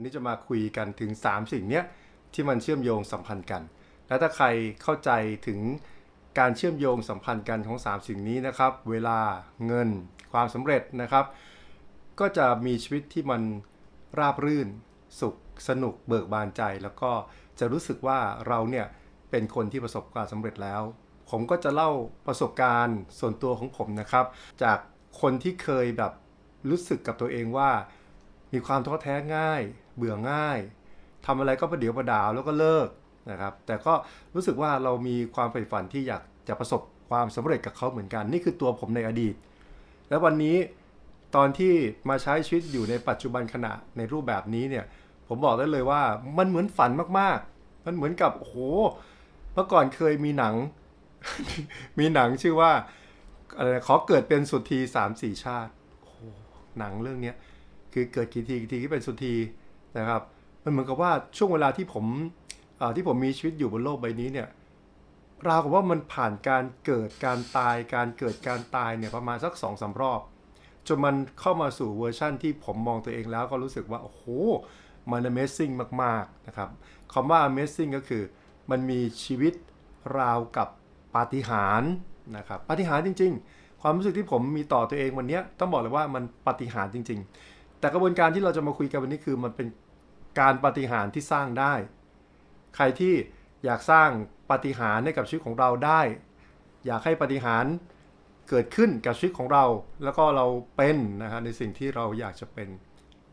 วันนี้จะมาคุยกันถึง 3 สิ่งเนี้ยที่มันเชื่อมโยงสัมพันธ์กัน และถ้าใครเข้าใจถึงการเชื่อมโยงสัมพันธ์กันของ 3 สิ่งนี้นะครับ เวลาเงินความสำเร็จนะครับ ก็จะมีชีวิตที่มันราบรื่น สุข สนุก เบิกบานใจ แล้วก็จะรู้สึกว่าเราเนี่ยเป็นคนที่ประสบความสำเร็จแล้ว ผมก็จะเล่าประสบการณ์ส่วนตัวของผมนะครับ จากคนที่เคยแบบรู้สึกกับตัวเองว่า มีความท้อแท้ง่าย เบื่อง่ายทำอะไรก็ประเดี๋ยวประดาวแล้วก็เลิกนะครับ แต่ก็รู้สึกว่าเรามีความใฝ่ฝันที่อยากจะประสบความสำเร็จกับเขาเหมือนกัน นี่คือตัวผมในอดีต และวันนี้ตอนที่มาใช้ชีวิตอยู่ในปัจจุบันขณะในรูปแบบนี้เนี่ย ผมบอกได้เลยว่ามันเหมือนฝันมากๆ มันเหมือนกับโอ้โหเมื่อก่อนเคยมีหนัง มีหนังชื่อว่าอะไรขอเกิดเป็นสุธีสามสี่ชาติโอ้โหหนังเรื่องเนี้ย คือเกิดกี่ทีกี่ทีที่เป็นสุธีนะครับ มันเหมือนกับว่าช่วงเวลาที่ผมที่ผมมีชีวิตอยู่บนโลกใบนี้เนี่ยราวกับว่ามันผ่านการเกิดการตายการเกิดการตายเนี่ยประมาณสักสองสารอบ จนมันเข้ามาสู่เวอร์ชั่นที่ผมมองตัวเองแล้วก็รู้สึกว่า โอ้โห มัน Amazing มาก ๆ นะครับคำว่า Amazing ก็คือมันมีชีวิตราวกับปาฏิหาริย์นะครับปาฏิหาริย์จริง ๆ ความรู้สึกที่ผมมีต่อตัวเองวันนี้ต้องบอกเลยว่ามันปาฏิหาริย์จริง ๆ แต่กระบวนการที่เราจะมาคุยกันวันนี้คือมันเป็นการปฏิหารที่สร้างได้ ใครที่อยากสร้างปฏิหารให้กับชีวิตของเราได้ อยากให้ปฏิหารเกิดขึ้นกับชีวิตของเรา แล้วก็เราเป็นนะฮะในสิ่งที่เราอยากจะเป็น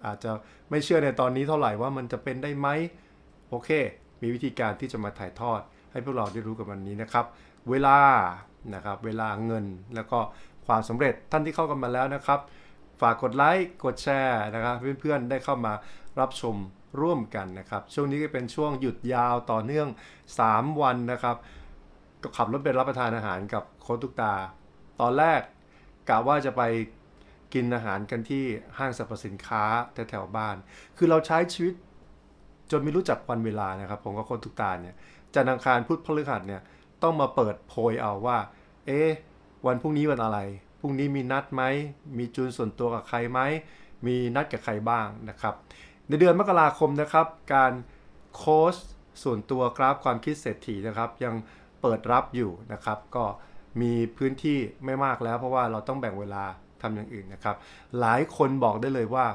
อาจจะไม่เชื่อในตอนนี้เท่าไหร่ว่ามันจะเป็นได้ไหมโอเค มีวิธีการที่จะมาถ่ายทอด ให้พวกเราได้รู้กันวันนี้นะครับ เวลานะครับเวลาเงินแล้วก็ความสำเร็จท่านที่เข้ากันมาแล้วนะครับ ฝากกดไลค์กดแชร์นะครับเพื่อนๆได้เข้ามารับชมร่วมกันนะครับ ช่วงนี้ก็เป็นช่วงหยุดยาวต่อเนื่อง 3 วันนะครับ ก็ขับรถไปรับประทานอาหารกับโค้ชตุกตา ตอนแรกกะว่าจะไปกินอาหารกันที่ห้างสรรพสินค้าแถวๆบ้าน คือเราใช้ชีวิตจนไม่รู้จักวันเวลานะครับ ผมกับโค้ชตุกตาเนี่ยจันทร์อังคารพุธพฤหัสเนี่ยต้องมาเปิดโพยเอาว่า เอ๊ะวันพรุ่งนี้วันอะไร พรุ่งนี้มีนัดไหม มีจูนส่วนตัวกับใครไหม มีนัดกับใครบ้างนะครับ ในเดือนมกราคมนะครับ การโค้ชส่วนตัวกราฟความคิดเศรษฐีนะครับ ยังเปิดรับอยู่นะครับ ก็มีพื้นที่ไม่มากแล้วเพราะว่าเราต้องแบ่งเวลาทำอย่างอื่นนะครับ หลายคนบอกได้เลยว่า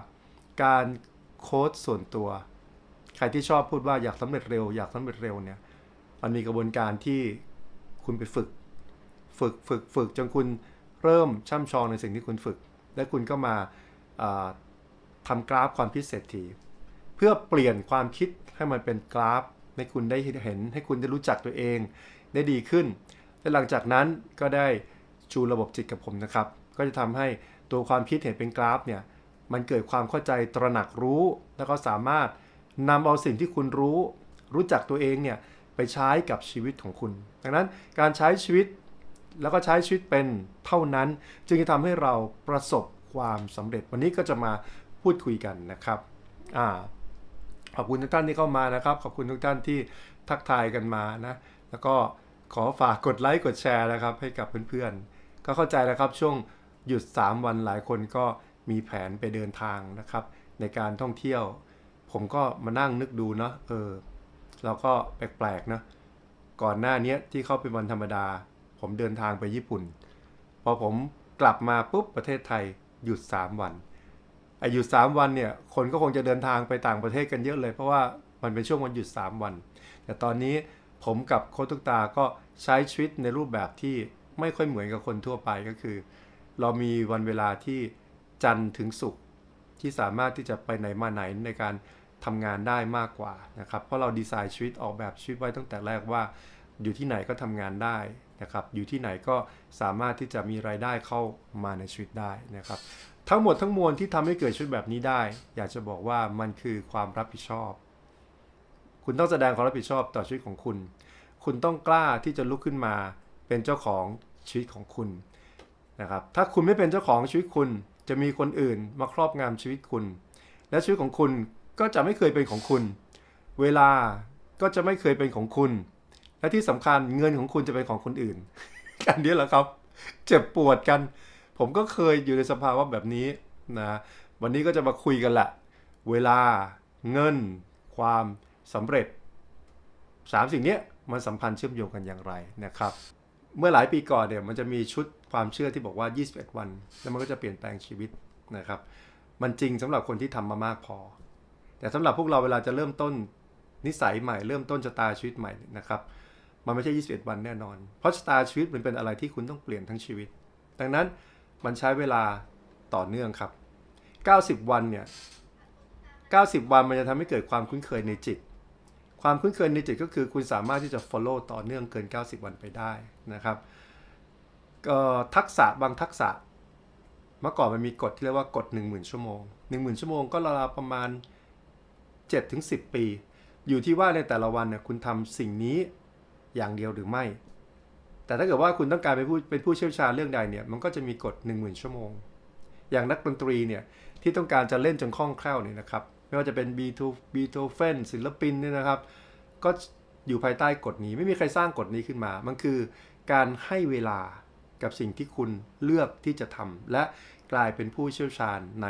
การโค้ชส่วนตัว ใครที่ชอบพูดว่าอยากสำเร็จเร็ว อยากสำเร็จเร็วเนี่ย มันมีกระบวนการที่คุณไปฝึก ฝึกฝึกฝึกจนคุณ เริ่มช่ำชองในสิ่งที่คุณฝึก และคุณก็มาาทำกราฟความคิดเศรษฐี เพื่อเปลี่ยนความคิดให้มันเป็นกราฟ ให้คุณได้เห็น ให้คุณได้รู้จักตัวเอง ได้ดีขึ้น และหลังจากนั้นก็ได้จูระบบจิตกับผมนะครับ ก็จะทำให้ตัวความคิดเห็นเป็นกราฟเนี่ยมันเกิดความเข้าใจตระหนักรู้ แล้วก็สามารถนำเอาสิ่งที่คุณรู้ รู้จักตัวเองเนี่ยไปใช้กับชีวิตของคุณ ดังนั้นการใช้ชีวิต แล้วก็ใช้ชีวิตเป็นเท่านั้น จึงจะทำให้เราประสบความสำเร็จวันนี้ก็จะมาพูดคุยกันนะครับอ่าขอบคุณทุกท่านที่เข้ามานะครับ ขอบคุณทุกท่านที่ทักทายกันมานะ แล้วก็ขอฝากกดไลค์กดแชร์นะครับ ให้กับเพื่อนๆ ก็เข้าใจแล้วครับช่วงหยุด 3 วันหลายคนก็มีแผนไปเดินทางนะครับ ในการท่องเที่ยว ผมก็มานั่งนึกดูเนาะเออเราก็แปลกๆนะก่อนหน้านี้ที่เข้าเป็นวันธรรมดา ผมเดินทางไปญี่ปุ่น พอผมกลับมาปุ๊บประเทศไทยหยุด 3 วันไอ้หยุด 3 วันเนี่ยคนก็คงจะเดินทางไปต่างประเทศกันเยอะเลย เพราะว่ามันเป็นช่วงวันหยุด 3 วัน แต่ตอนนี้ผมกับโคตุกตาก็ใช้ชีวิตในรูปแบบที่ไม่ค่อยเหมือนกับคนทั่วไปก็คือ เรามีวันเวลาที่จันทร์ถึงศุกร์ที่สามารถที่จะไปไหนมาไหนในการทำงานได้มากกว่านะครับ เพราะเราดีไซน์ชีวิตออกแบบชีวิตไว้ตั้งแต่แรกว่า อยู่ที่ไหนก็ทำงานได้นะครับอยู่ที่ไหนก็สามารถที่จะมีรายได้เข้ามาในชีวิตได้นะครับ ทั้งหมดทั้งมวลที่ทำให้เกิดชีวิตแบบนี้ได้ อยากจะบอกว่ามันคือความรับผิดชอบ คุณต้องแสดงความรับผิดชอบต่อชีวิตของคุณ คุณต้องกล้าที่จะลุกขึ้นมาเป็นเจ้าของชีวิตของคุณนะครับถ้าคุณไม่เป็นเจ้าของชีวิตคุณจะมีคนอื่นมาครอบงำชีวิตคุณ และชีวิตของคุณก็จะไม่เคยเป็นของคุณ เวลาก็จะไม่เคยเป็นของคุณ และที่สำคัญเงินของคุณจะเป็นของคนอื่น กันนี้แหละครับ เจ็บปวดกัน ผมก็เคยอยู่ในสภาวะแบบนี้นะวันนี้ก็จะมาคุยกันแหละเวลาเงิน ความสำเร็จสามสิ่งนี้มันสัมพันธ์เชื่อมโยงกันอย่างไรนะครับ เมื่อหลายปีก่อนเนี่ยมันจะมีชุดความเชื่อที่บอกว่า 21 วัน แล้วมันก็จะเปลี่ยนแปลงชีวิตนะครับ มันจริงสำหรับคนที่ทำมามากพอ แต่สำหรับพวกเราเวลาจะเริ่มต้นนิสัยใหม่เริ่มต้นชะตาชีวิตใหม่นะครับ มันไม่ใช่ 21 วันแน่นอน เพราะชะตาชีวิตมันเป็นอะไรที่คุณต้องเปลี่ยนทั้งชีวิต ดังนั้นมันใช้เวลาต่อเนื่องครับ 90 วันเนี่ย 90 วันมันจะทำให้เกิดความคุ้นเคยในจิต ความคุ้นเคยในจิตก็คือคุณสามารถที่จะ follow ต่อเนื่องเกิน 90 วันไปได้นะครับ ก็ทักษะบางทักษะ เมื่อก่อนมันมีกฎที่เรียกว่ากฎ10,000 ชั่วโมง 10,000 ชั่วโมงก็ราวๆประมาณ7-10 ปี อยู่ที่ว่าในแต่ละวันเนี่ยคุณทำสิ่งนี้ อย่างเดียวหรือไม่ แต่ถ้าเกิดว่าคุณต้องการเป็นผู้เป็นผู้เชี่ยวชาญเรื่องใดเนี่ยมันก็จะมีกฎ 10,000 ชั่วโมง อย่างนักดนตรีเนี่ยที่ต้องการจะเล่นจนคล่องแคล่วเนี่ยนะครับไม่ว่าจะเป็นบีทูบีโธเฟนศิลปินเนี่ยนะครับ ก็อยู่ภายใต้กฎนี้ไม่มีใครสร้างกฎนี้ขึ้นมา มันคือการให้เวลากับสิ่งที่คุณเลือกที่จะทำและกลายเป็นผู้เชี่ยวชาญใน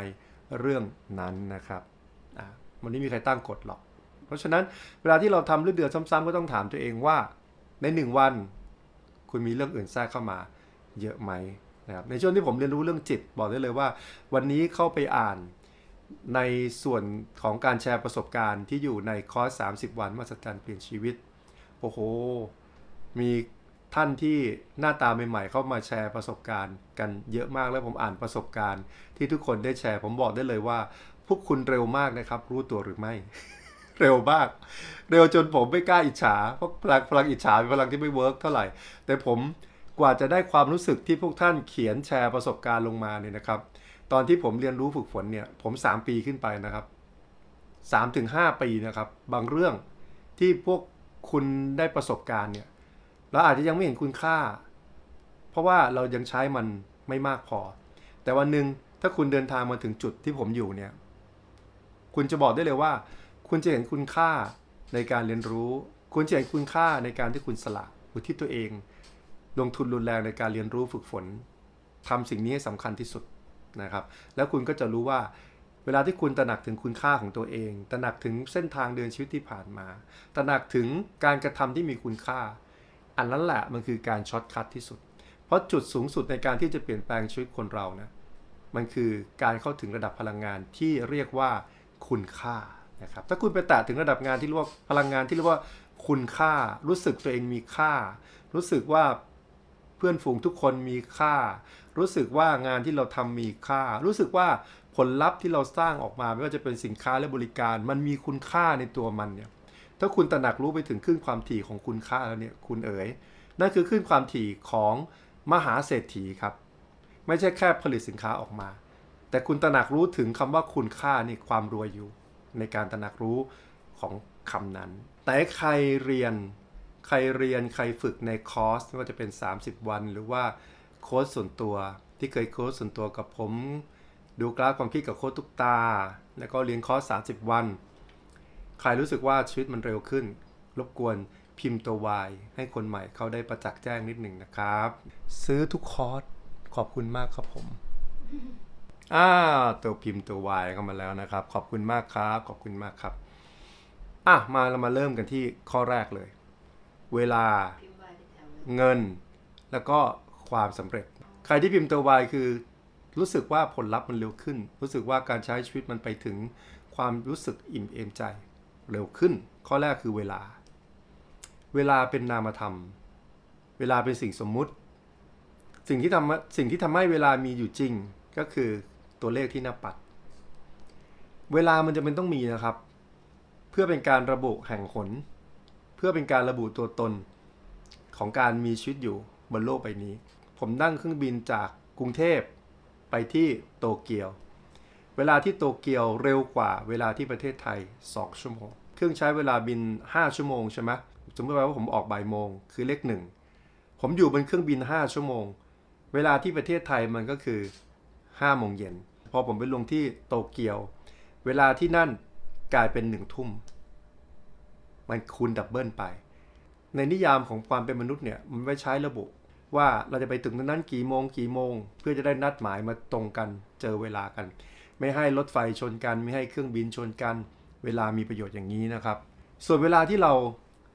เรื่องนั้นนะครับอะมันไม่มีใครตั้งกฎหรอก เพราะฉะนั้นเวลาที่เราทำเรื่องเดือนซ้ำๆก็ต้องถามตัวเองว่า ในหนึ่งวัน คุณมีเรื่องอื่นแทรกเข้ามาเยอะไหมนะครับในช่วงที่ผมเรียนรู้เรื่องจิตบอกได้เลยว่า วันนี้เข้าไปอ่านในส่วนของการแชร์ประสบการณ์ที่อยู่ในคอร์ส 30 วันมาสจันเปลี่ยนชีวิต โอ้โห มีท่านที่หน้าตาใหม่ๆ เข้ามาแชร์ประสบการณ์กันเยอะมากแล้วผมอ่านประสบการณ์ ที่ทุกคนได้แชร์ ผมบอกได้เลยว่า พวกคุณเร็วมากนะครับ รู้ตัวหรือไม่ เร็วมาก เร็วจนผมไม่กล้าอิจฉาเพราะพลังพลังอิจฉาเป็นพลังที่ไม่เวิร์กเท่าไหร่ แต่ผมกว่าจะได้ความรู้สึกที่พวกท่านเขียนแชร์ประสบการณ์ลงมาเนี่ยนะครับ ตอนที่ผมเรียนรู้ฝึกฝนเนี่ยผม 3 ปีขึ้นไปนะครับ3ถึง5ปีนะครับ บางเรื่องที่พวกคุณได้ประสบการณ์เนี่ยเราอาจจะยังไม่เห็นคุณค่า เพราะว่าเรายังใช้มันไม่มากพอ แต่วันหนึ่งถ้าคุณเดินทางมาถึงจุดที่ผมอยู่เนี่ย คุณจะบอกได้เลยว่า คุณจะเห็นคุณค่าในการเรียนรู้ คุณจะเห็นคุณค่าในการที่คุณสละอุทิศตัวเอง ลงทุนรุนแรงในการเรียนรู้ฝึกฝนทำสิ่งนี้ให้สำคัญที่สุดนะครับ แล้วคุณก็จะรู้ว่า เวลาที่คุณตระหนักถึงคุณค่าของตัวเอง ตระหนักถึงเส้นทางเดินชีวิตที่ผ่านมา ตระหนักถึงการกระทำที่มีคุณค่า อันนั้นแหละมันคือการช็อตคัทที่สุด เพราะจุดสูงสุดในการที่จะเปลี่ยนแปลงชีวิตคนเรานะมันคือการเข้าถึงระดับพลังงานที่เรียกว่าคุณค่า นะครับถ้าคุณไปแตะถึงระดับงานที่เรียกว่าพลังงานที่เรียกว่าคุณค่า รู้สึกตัวเองมีค่า รู้สึกว่าเพื่อนฝูงทุกคนมีค่า รู้สึกว่างานที่เราทำมีค่า รู้สึกว่าผลลัพธ์ที่เราสร้างออกมาไม่ว่าจะเป็นสินค้าและบริการ มันมีคุณค่าในตัวมันเนี่ยถ้าคุณตระหนักรู้ไปถึงขึ้นความถี่ของคุณค่าแล้วเนี่ยคุณเอ๋ยนั่นคือขึ้นความถี่ของมหาเศรษฐีครับ ไม่ใช่แค่ผลิตสินค้าออกมา แต่คุณตระหนักรู้ถึงคำว่าคุณค่านี่ความรวยอยู่ ในการตระหนักรู้ของคำนั้น แต่ใครเรียนใครเรียนใครฝึกในคอร์สไม่ว่าจะเป็น 30 วัน หรือว่าโค้ชส่วนตัวที่เคยโค้ชส่วนตัวกับผม ดูกราฟความคิดกับโค้ชทุกตา แล้วก็เรียนคอร์ส 30 วัน ใครรู้สึกว่าชีวิตมันเร็วขึ้น รบกวนพิมพ์ตัว Y ให้คนใหม่เขาได้ประจักษ์แจ้งนิดหนึ่งนะครับ ซื้อทุกคอร์สขอบคุณมากครับผม อ่าตัวพิมพ์ตัว Y เข้ามาแล้วนะครับ ขอบคุณมากครับ ขอบคุณมากครับ อะ มาเรามาเริ่มกันที่ข้อแรกเลย เวลา พิมพ์ไว้เป็นแถวเลยเงิน แล้วก็ความสำเร็จ ใครที่พิมพ์ตัว Y คือ รู้สึกว่าผลลัพธ์มันเร็วขึ้น รู้สึกว่าการใช้ชีวิตมันไปถึงความรู้สึกอิ่มเอมใจ เร็วขึ้น ข้อแรกคือเวลา เวลาเป็นนามธรรม เวลาเป็นสิ่งสมมุติ สิ่งที่ทำสิ่งที่ทำให้เวลามีอยู่จริงก็คือ ตัวเลขที่หน้าปัด เวลามันจะเป็นต้องมีนะครับ เพื่อเป็นการระบุแห่งหนเพื่อเป็นการระบุตัวตนของการมีชีวิตอยู่บนโลกใบนี้ ผมนั่งเครื่องบินจากกรุงเทพไปที่โตเกียว เวลาที่โตเกียวเร็วกว่าเวลาที่ประเทศไทย 2 ชั่วโมง เครื่องใช้เวลาบิน 5 ชั่วโมงใช่ไหมสมมติว่าผมออกบ่ายโมงคือเลขหนึ่ง ผมอยู่บนเครื่องบิน 5 ชั่วโมง เวลาที่ประเทศไทยมันก็คือ 5 โมงเย็น พอผมไปลงที่โตเกียว เวลาที่นั่นกลายเป็นหนึ่งทุ่ม มันคูณดับเบิลไป ในนิยามของความเป็นมนุษย์เนี่ย มันไว้ใช้ระบุว่าเราจะไปถึงตรงนั้นกี่โมงกี่โมง เพื่อจะได้นัดหมายมาตรงกันเจอเวลากัน ไม่ให้รถไฟชนกัน ไม่ให้เครื่องบินชนกัน เวลามีประโยชน์อย่างนี้นะครับ ส่วนเวลาที่เรา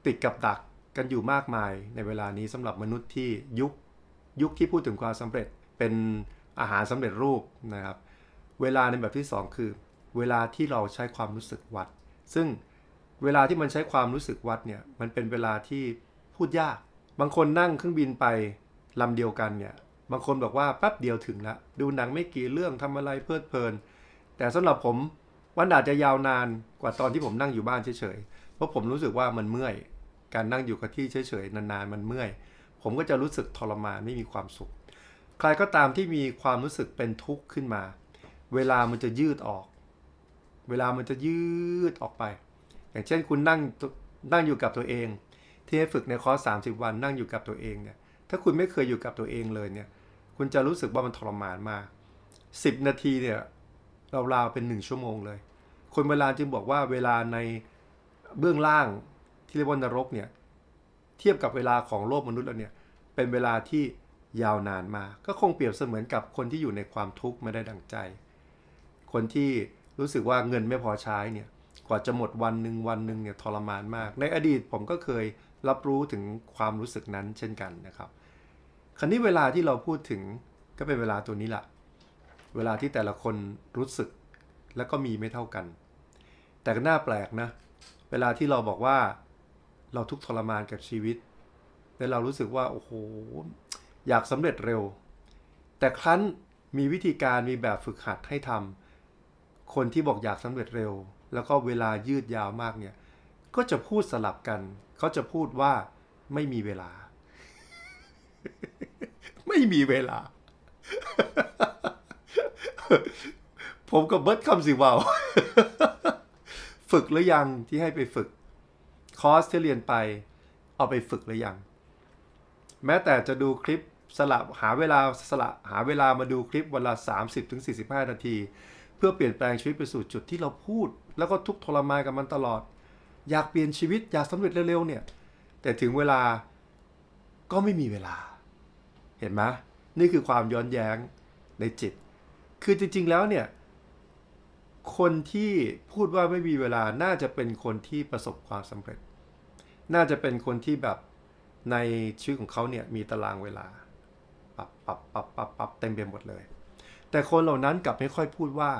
ติดกับดักกันอยู่มากมายในเวลานี้สำหรับมนุษย์ที่ยุคยุคที่พูดถึงความสำเร็จเป็นอาหารสำเร็จรูปนะครับ เวลาในแบบที่สองคือ เวลาที่เราใช้ความรู้สึกวัด ซึ่งเวลาที่มันใช้ความรู้สึกวัดเนี่ยมันเป็นเวลาที่พูดยาก บางคนนั่งเครื่องบินไปลำเดียวกันเนี่ยบางคนบอกว่าแป๊บเดียวถึงละดูหนังไม่กี่เรื่องทำอะไรเพลิดเพลิน แต่สำหรับผมวันอาจจะยาวนานกว่าตอนที่ผมนั่งอยู่บ้านเฉยๆเพราะผมรู้สึกว่ามันเมื่อย การนั่งอยู่กับที่เฉยๆนานๆมันเมื่อย ผมก็จะรู้สึกทรมานไม่มีความสุข ใครก็ตามที่มีความรู้สึกเป็นทุกข์ขึ้นมา เวลามันจะยืดออก เวลามันจะยืดออกไป อย่างเช่นคุณนั่งนั่งอยู่กับตัวเอง ที่ให้ฝึกในคอร์ส30วันนั่งอยู่กับตัวเองเนี่ย ถ้าคุณไม่เคยอยู่กับตัวเองเลยเนี่ย คุณจะรู้สึกว่ามันทรมานมาก 10 นาทีเนี่ยราวๆเป็น 1 ชั่วโมงเลย คนเวลาจึงบอกว่าเวลาในเบื้องล่างที่เรียกว่านรกเนี่ยเทียบกับเวลาของโลกมนุษย์แล้วเนี่ยเป็นเวลาที่ยาวนานมากก็คงเปรียบเสมือนกับคนที่อยู่ในความทุกข์ไม่ได้ดังใจ คนที่รู้สึกว่าเงินไม่พอใช้เนี่ยกว่าจะหมดวันหนึ่งวันหนึ่งเนี่ยทรมานมาก ในอดีตผมก็เคยรับรู้ถึงความรู้สึกนั้นเช่นกันนะครับคราวนี้เวลาที่เราพูดถึงก็เป็นเวลาตัวนี้แหละเวลาที่แต่ละคนรู้สึกแล้วก็มีไม่เท่ากัน แต่ก็น่าแปลกนะ เวลาที่เราบอกว่าเราทุกทรมานกับชีวิต และเรารู้สึกว่าโอ้โหอยากสำเร็จเร็ว แต่ครั้นมีวิธีการมีแบบฝึกหัดให้ทำ คนที่บอกอยากสำเร็จเร็ว แล้วก็เวลายืดยาวมากเนี่ย ก็จะพูดสลับกัน เขาจะพูดว่าไม่มีเวลา ไม่มีเวลา ผมกับเบิร์ดคำสิวาวฝึกหรือยังที่ให้ไปฝึก คอร์สที่เรียนไป เอาไปฝึกหรือยัง แม้แต่จะดูคลิปสลับหาเวลาสละหาเวลามาดูคลิปวันละ 30-45 นาที เพื่อเปลี่ยนแปลงชีวิตไปสู่จุดที่เราพูด แล้วก็ทุกทรมานกับมันตลอด อยากเปลี่ยนชีวิต อยากสำเร็จเร็วๆเนี่ย แต่ถึงเวลาก็ไม่มีเวลา เห็นไหมนี่คือความย้อนแย้งในจิต คือจริงๆแล้วเนี่ย คนที่พูดว่าไม่มีเวลาน่าจะเป็นคนที่ประสบความสำเร็จ น่าจะเป็นคนที่แบบในชีวิตของเขาเนี่ยมีตารางเวลา ปับปับปับปับปับเต็มไปหมดเลย แต่คนเหล่านั้นกลับไม่ค่อยพูดว่า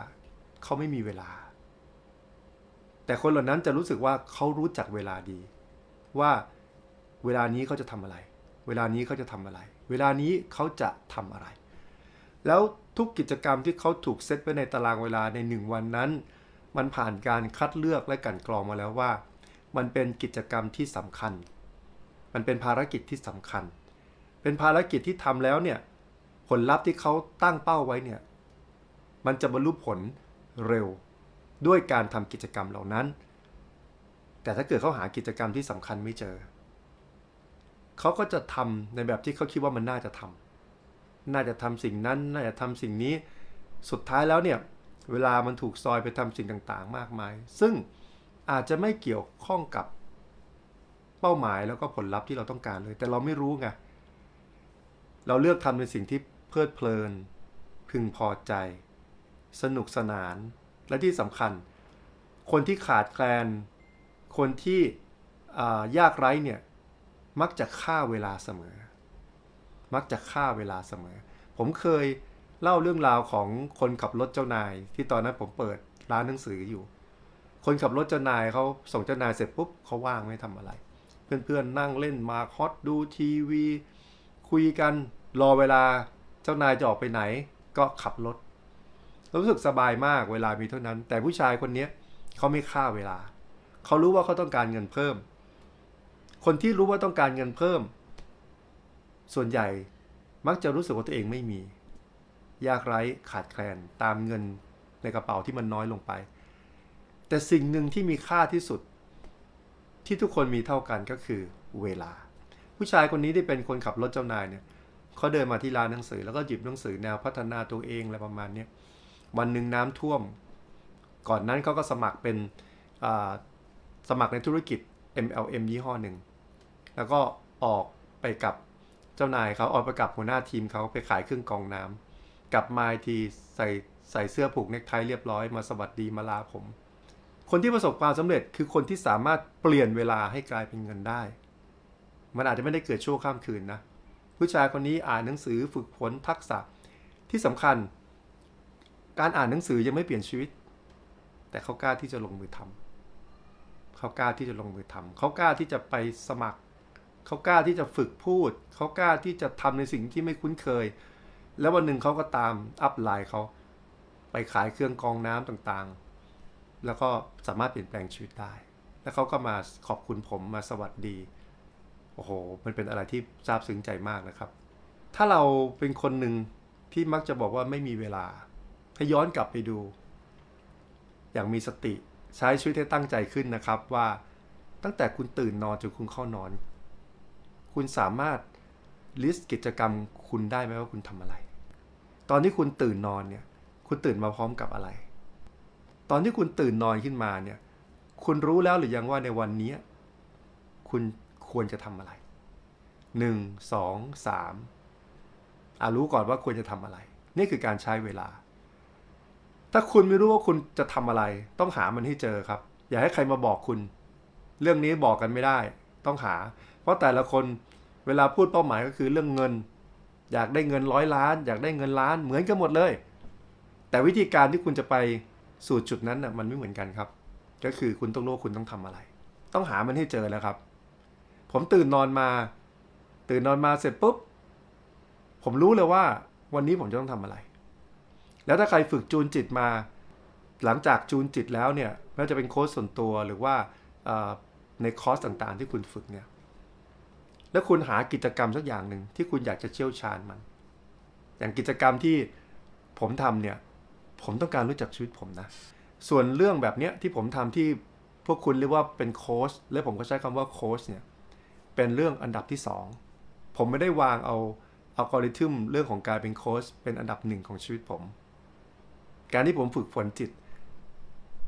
เขาไม่มีเวลา แต่คนเหล่านั้นจะรู้สึกว่าเขารู้จักเวลาดี ว่าเวลานี้เขาจะทำอะไร เวลานี้เขาจะทำอะไร เวลานี้เขาจะทำอะไร แล้วทุกกิจกรรมที่เขาถูกเซตไว้ในตารางเวลาในหนึ่งวันนั้น มันผ่านการคัดเลือกและกันกรองมาแล้วว่า มันเป็นกิจกรรมที่สำคัญ มันเป็นภารกิจที่สำคัญ เป็นภารกิจที่ทำแล้วเนี่ย ผลลัพธ์ที่เขาตั้งเป้าไว้เนี่ย มันจะบรรลุผลเร็วด้วยการทำกิจกรรมเหล่านั้น แต่ถ้าเกิดเขาหากิจกรรมที่สำคัญไม่เจอ เขาก็จะทำในแบบที่เขาคิดว่ามันน่าจะทำน่าจะทำสิ่งนั้น น่าจะทำสิ่งนี้ สุดท้ายแล้วเนี่ย เวลามันถูกซอยไปทำสิ่งต่างๆ มากมาย ซึ่งอาจจะไม่เกี่ยวข้องกับเป้าหมายแล้วก็ผลลัพธ์ที่เราต้องการเลย แต่เราไม่รู้ไงเราเลือกทำในสิ่งที่ เพลิดเพลิน พึงพอใจ สนุกสนาน และที่สำคัญ คนที่ขาดแคลน คนที่ยากไร้เนี่ย มักจะฆ่าเวลาเสมอ มักจะฆ่าเวลาเสมอ ผมเคยเล่าเรื่องราวของคนขับรถเจ้านาย ที่ตอนนั้นผมเปิดร้านหนังสืออยู่ คนขับรถเจ้านายเขาส่งเจ้านายเสร็จปุ๊บเขาว่างไม่ทำอะไร เพื่อนๆนั่งเล่นมาคอสดูทีวี คุยกันรอเวลา จ้านายจะออกไปไหนก็ขับรถ รู้สึกสบายมากเวลามีเท่านั้น แต่ผู้ชายคนนี้เขาไม่ฆ่าเวลา เขารู้ว่าเขาต้องการเงินเพิ่ม คนที่รู้ว่าต้องการเงินเพิ่ม ส่วนใหญ่มักจะรู้สึกว่าตัวเองไม่มี ยากไร้ขาดแคลนตามเงินในกระเป๋าที่มันน้อยลงไป แต่สิ่งหนึ่งที่มีค่าที่สุด ที่ทุกคนมีเท่ากันก็คือเวลา ผู้ชายคนนี้ที่เป็นคนขับรถเจ้านายเนี่ยเขาเดินมาที่ร้านหนังสือ แล้วก็หยิบหนังสือแนวพัฒนาตัวเองอะไรประมาณนี้วันหนึ่งน้ำท่วม ก่อนนั้นเขาก็สมัครเป็นสมัครในธุรกิจ MLM ยี่ห้อหนึ่ง แล้วก็ออกไปกับเจ้านายเขาออกไปกับหัวหน้าทีมเขาไปขายเครื่องกองน้ำกลับมาทีใส่ใส่เสื้อผูกเนคไทเรียบร้อยมาสวัสดีมาลาผม คนที่ประสบความสำเร็จคือคนที่สามารถเปลี่ยนเวลาให้กลายเป็นเงินได้ มันอาจจะไม่ได้เกิดชั่วข้ามคืนนะ ผู้ชายคนนี้อ่านหนังสือฝึกฝนทักษะที่สำคัญ การอ่านหนังสือยังไม่เปลี่ยนชีวิต แต่เขากล้าที่จะลงมือทำเขากล้าที่จะลงมือทำเขากล้าที่จะไปสมัคร เขากล้าที่จะฝึกพูด เขากล้าที่จะทำในสิ่งที่ไม่คุ้นเคย แล้ววันหนึ่งเขาก็ตามอัพไลน์เขาไปขายเครื่องกรองน้ำต่างๆ แล้วก็สามารถเปลี่ยนแปลงชีวิตได้ แล้วเขาก็มาขอบคุณผมมาสวัสดี โอ้โห มันเป็นอะไรที่ซาบซึ้งใจมากนะครับ ถ้าเราเป็นคนหนึ่งที่มักจะบอกว่าไม่มีเวลา ถ้าย้อนกลับไปดู อย่างมีสติใช้ชีวิตให้ตั้งใจขึ้นนะครับว่าตั้งแต่คุณตื่นนอนจนคุณเข้านอน คุณสามารถลิสต์กิจกรรมคุณได้ไหมว่าคุณทำอะไร ตอนที่คุณตื่นนอนเนี่ย คุณตื่นมาพร้อมกับอะไร ตอนที่คุณตื่นนอนขึ้นมาเนี่ย คุณรู้แล้วหรือยังว่าในวันนี้ คุณ ควรจะทำอะไรหนึ่งสองสามอารู้ก่อนว่าควรจะทำอะไร นี่คือการใช้เวลา ถ้าคุณไม่รู้ว่าคุณจะทำอะไร ต้องหามันให้เจอครับ อย่าให้ใครมาบอกคุณ เรื่องนี้บอกกันไม่ได้ ต้องหา เพราะแต่ละคนเวลาพูดเป้าหมายก็คือเรื่องเงิน อยากได้เงินร้อยล้าน อยากได้เงินล้านเหมือนกันหมดเลย แต่วิธีการที่คุณจะไปสู่จุดนั้นน่ะมันไม่เหมือนกันครับ ก็คือคุณต้องรู้คุณต้องทำอะไร ต้องหามันให้เจอแล้วครับ ผมตื่นนอนมา ตื่นนอนมาเสร็จปุ๊บ ผมรู้เลยว่า วันนี้ผมจะต้องทำอะไร แล้วถ้าใครฝึกจูนจิตมา หลังจากจูนจิตแล้วเนี่ยไม่ว่าจะเป็นโค้ชส่วนตัวหรือว่าในคอร์สต่างๆ ที่คุณฝึกเนี่ย แล้วคุณหากิจกรรมสักอย่างหนึ่งที่คุณอยากจะเชี่ยวชาญมัน อย่างกิจกรรมที่ผมทำเนี่ย ผมต้องการรู้จักชีวิตผมนะ ส่วนเรื่องแบบเนี้ยที่ผมทำที่พวกคุณเรียกว่าเป็นโค้ชและผมก็ใช้คำว่าโค้ชเนี่ย เป็นเรื่องอันดับที่สองผมไม่ได้วางเอาอัลกอริทึมเรื่องของการเป็นโค้ชเป็นอันดับหนึ่งของชีวิตผม การที่ผมฝึกฝนจิต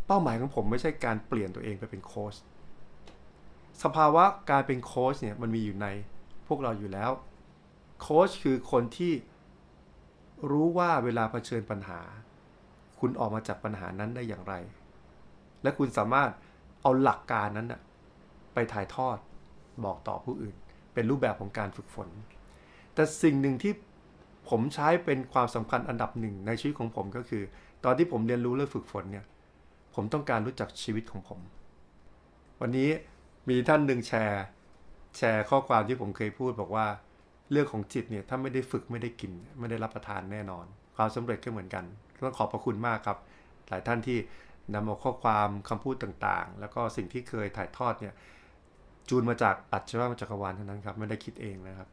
เป้าหมายของผมไม่ใช่การเปลี่ยนตัวเองไปเป็นโค้ชสภาวะการเป็นโค้ชเนี่ยมันมีอยู่ในพวกเราอยู่แล้วโค้ชคือคนที่รู้ว่าเวลาเผชิญปัญหา คุณออกมาจากปัญหานั้นได้อย่างไร และคุณสามารถเอาหลักการนั้นนะไปถ่ายทอด บอกต่อผู้อื่น เป็นรูปแบบของการฝึกฝน แต่สิ่งหนึ่งที่ผมใช้เป็นความสำคัญอันดับหนึ่งในชีวิตของผมก็คือ ตอนที่ผมเรียนรู้เรื่องฝึกฝนเนี่ย ผมต้องการรู้จักชีวิตของผม วันนี้มีท่านหนึ่งแชร์ แชร์ข้อความที่ผมเคยพูดบอกว่า เรื่องของจิตเนี่ยถ้าไม่ได้ฝึกไม่ได้กิน ไม่ได้รับประทานแน่นอน ความสำเร็จก็เหมือนกันต้องขอบพระคุณมากครับ หลายท่านที่นำเอาข้อความคำพูดต่างๆ แล้วก็สิ่งที่เคยถ่ายทอดเนี่ย จูนมาจากอัจฉริยะจักรวาลเท่านั้นครับไม่ได้คิดเองนะครับ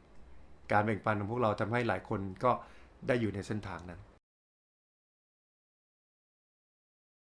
การแบ่งปันของพวกเราทำให้หลายคนก็ได้อยู่ในเส้นทางนั้น